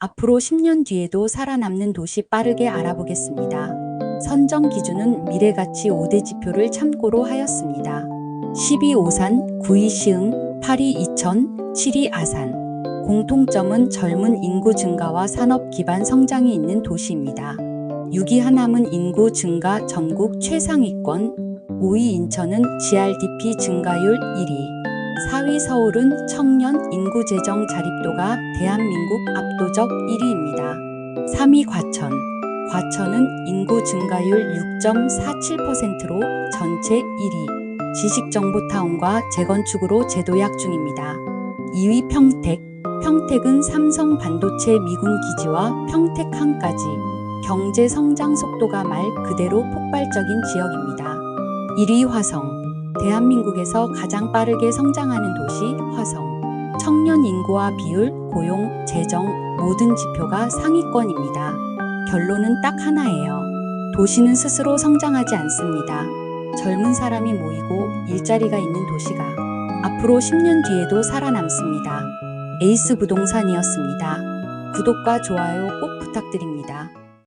앞으로 10년 뒤에도 살아남는 도시 빠르게 알아보겠습니다. 선정 기준은 미래가치 5대 지표를 참고로 하였습니다. 12 오산, 9위 시흥, 8위 이천, 7위 아산. 공통점은 젊은 인구 증가와 산업 기반 성장이 있는 도시입니다. 6위 하남은 인구 증가 전국 최상위권, 5위 인천은 GRDP 증가율 1위, 4위 서울은 청년 인구 재정 자립도가 대한민국 압도적 1위입니다. 3위 과천, 과천은 인구 증가율 6.47%로 전체 1위, 지식정보타운과 재건축으로 재도약 중입니다. 2위 평택, 평택은 삼성 반도체 미군 기지와 평택항까지 경제 성장 속도가 말 그대로 폭발적인 지역입니다. 1위 화성, 대한민국에서 가장 빠르게 성장하는 도시 화성. 청년 인구와 비율, 고용, 재정 모든 지표가 상위권입니다. 결론은 딱 하나예요. 도시는 스스로 성장하지 않습니다. 젊은 사람이 모이고 일자리가 있는 도시가 앞으로 10년 뒤에도 살아남습니다. 에이스 부동산이었습니다. 구독과 좋아요 꼭 부탁드립니다.